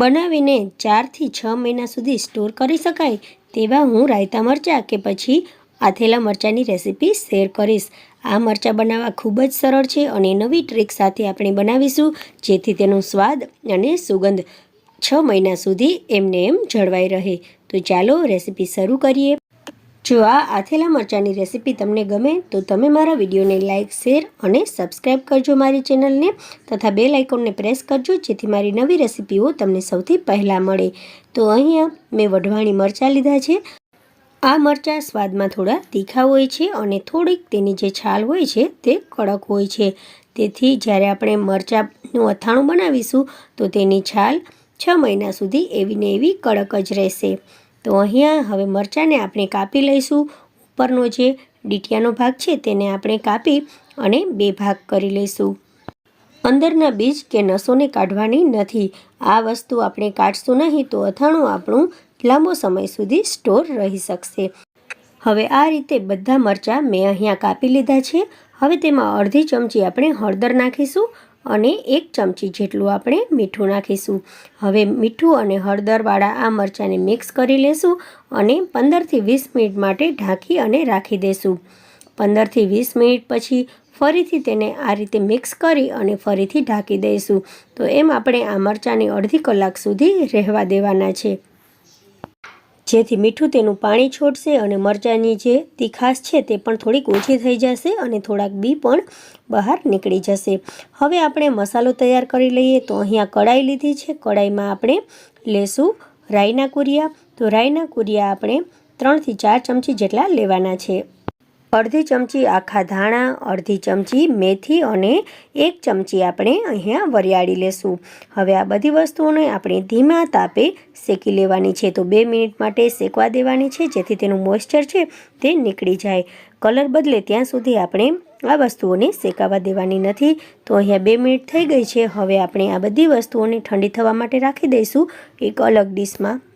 બનાવીને ચારથી છ મહિના સુધી સ્ટોર કરી શકાય તેવા હું રાયતા મરચાં કે પછી આથેલા મરચાંની રેસીપી શેર કરીશ. આ મરચાં બનાવવા ખૂબ જ સરળ છે અને નવી ટ્રીક સાથે આપણે બનાવીશું, જેથી તેનો સ્વાદ અને સુગંધ છ મહિના સુધી એમને એમ જળવાઈ રહે. તો ચાલો રેસીપી શરૂ કરીએ. જો આ આથેલા મરચાંની રેસીપી તમને ગમે, તો તમે મારા વિડીયોને લાઇક શેર અને સબસ્ક્રાઈબ કરજો મારી ચેનલને તથા બેલ આઇકોનને પ્રેસ કરજો, જેથી મારી નવી રેસીપીઓ તમને સૌથી પહેલાં મળે. તો અહીંયા મેં વઢવાણી મરચાં લીધા છે. આ મરચાં સ્વાદમાં થોડા તીખા હોય છે અને થોડીક તેની જે છાલ હોય છે તે કડક હોય છે. તેથી જ્યારે આપણે મરચાંનું અથાણું બનાવીશું, તો તેની છાલ છ મહિના સુધી એવી ને એવી કડક જ રહેશે. તો અહીંયા હવે મરચાંને આપણે કાપી લઈશું. ઉપરનો જે ડીટિયાનો ભાગ છે તેને આપણે કાપી અને બે ભાગ કરી લઈશું. અંદરના બીજ કે નસોને કાઢવાની નથી. આ વસ્તુ આપણે કાઢશું નહીં તો અથાણું આપણું લાંબો સમય સુધી સ્ટોર રહી શકશે. હવે આ રીતે બધા મરચાં મેં અહીંયા કાપી લીધા છે. હવે તેમાં અડધી ચમચી આપણે હળદર નાખીશું અને એક ચમચી જેટલું આપણે મીઠું નાખીશું. હવે મીઠું અને હળદરવાળા આ મરચાંને મિક્સ કરી લેશું અને પંદરથી વીસ મિનિટ માટે ઢાંકી અને રાખી દઈશું પંદરથી વીસ મિનિટ પછી ફરીથી તેને આ રીતે મિક્સ કરી અને ફરીથી ઢાંકી દઈશું. તો એમ આપણે આ મરચાંને અડધી કલાક સુધી રહેવા દેવાના છે. જેથી મીઠું તેનું પાણી છોડશે અને મરચાંની જે તીખાશ છે તે પણ થોડીક ઓછી થઈ જશે અને થોડાક બી પણ બહાર નીકળી જશે. હવે આપણે મસાલો તૈયાર કરી લઈએ તો અહીંયા કડાઈ લીધી છે. કડાઈમાં આપણે લેશું રાઈના કુરિયા. તો રાઈના કુરિયા આપણે ત્રણથી ચાર ચમચી જેટલા લેવાના છે. અડધી ચમચી આખા ધાણા, અડધી ચમચી મેથી અને એક ચમચી આપણે અહીંયા વરિયાળી લેશું. હવે આ બધી વસ્તુઓને આપણે ધીમા તાપે શેકી લેવાની છે. તો બે મિનિટ માટે શેકવા દેવાની છે, જેથી તેનું મોઇશ્ચર છે તે નીકળી જાય. કલર બદલે ત્યાં સુધી આપણે આ વસ્તુઓને શેકાવા દેવાની નથી. તો અહીંયા બે મિનિટ થઈ ગઈ છે. હવે આપણે આ બધી વસ્તુઓને ઠંડી થવા માટે રાખી દઈશું એક અલગ ડીશમાં.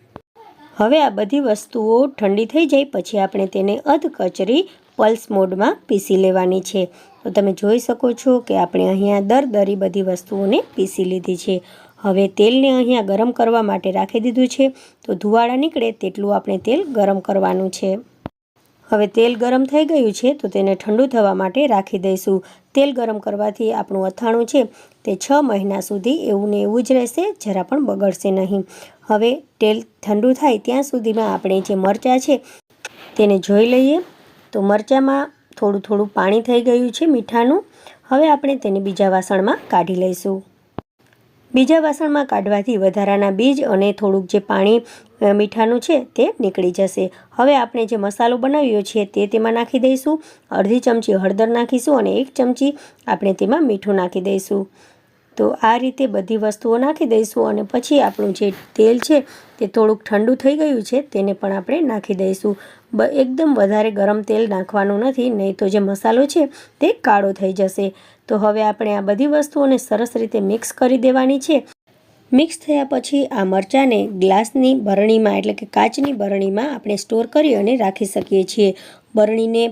હવે આ બધી વસ્તુઓ ઠંડી થઈ જાય, પછી આપણે તેને અધ કચરી પલ્સ મોડમાં પીસી લેવાની છે. તો તમે જોઈ શકો છો કે આપણે અહીંયા દર દરી બધી વસ્તુઓને પીસી લીધી છે. હવે તેલને અહીંયા ગરમ કરવા માટે રાખી દીધું છે. તો ધુવાળા નીકળે તેટલું આપણે તેલ ગરમ કરવાનું છે. હવે તેલ ગરમ થઈ ગયું છે તો તેને ઠંડુ થવા માટે રાખી દઈશું. તેલ ગરમ કરવાથી આપણું અથાણું છે તે છ મહિના સુધી એવું ને એવું જ રહેશે, જરા પણ બગડશે નહીં. હવે તેલ ઠંડુ થાય ત્યાં સુધીમાં આપણે જે મરચાં છે તેને જોઈ લઈએ. તો મરચાંમાં થોડું થોડું પાણી થઈ ગયું છે મીઠાનું. હવે આપણે તેને બીજા વાસણમાં કાઢી લઈશું. બીજા વાસણમાં કાઢવાથી વધારાના બીજ અને થોડુંક જે પાણી મીઠાનું છે તે નીકળી જશે. હવે આપણે જે મસાલો બનાવ્યો છે તે તેમાં નાખી દઈશું. અડધી ચમચી હળદર નાખીશું અને એક ચમચી આપણે તેમાં મીઠું નાખી દઈશું. તો આ રીતે બધી વસ્તુઓ નાખી દઈશું અને પછી આપણું જે તેલ છે તે થોડુંક ઠંડુ થઈ ગયું છે તેને પણ આપણે નાખી દઈશું. બ, એકદમ વધારે ગરમ તેલ નાખવાનું નથી, નહીં તો જે મસાલો છે તે કાળો થઈ જશે. તો હવે આપણે આ બધી વસ્તુઓને સરસ રીતે મિક્સ કરી દેવાની છે. મિક્સ થયા પછી આ મરચાંને ગ્લાસની બરણીમાં, એટલે કે કાચની બરણીમાં આપણે સ્ટોર કરી અને રાખી શકીએ છીએ. બરણીને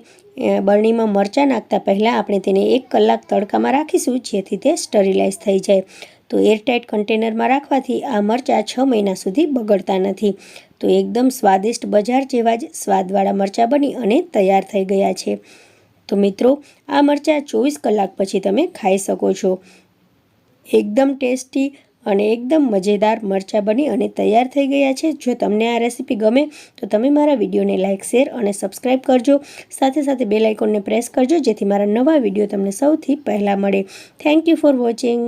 બરણીમાં મરચાં નાખતા પહેલાં આપણે તેને એક કલાક તડકામાં રાખીશું, જેથી તે સ્ટરીલાઇઝ થઈ જાય. તો એરટાઇટ કન્ટેનરમાં રાખવાથી આ મરચાં છ મહિના સુધી બગડતા નથી. તો એકદમ સ્વાદિષ્ટ બજાર જેવા જ સ્વાદવાળા મરચાં બની અને તૈયાર થઈ ગયા છે. તો મિત્રો, આ મરચાં ચોવીસ કલાક પછી તમે ખાઈ શકો છો. એકદમ ટેસ્ટી અને એકદમ મજેદાર મરચાં બની અને તૈયાર થઈ ગયા છે. જો તમને આ રેસીપી ગમે, તો તમે મારા વિડીયોને લાઇક શેર અને સબસ્ક્રાઈબ કરજો. સાથે સાથે બેલ આઇકોનને પ્રેસ કરજો, જેથી મારા નવા વીડિયો તમને સૌથી પહેલાં મળે. Thank you for watching.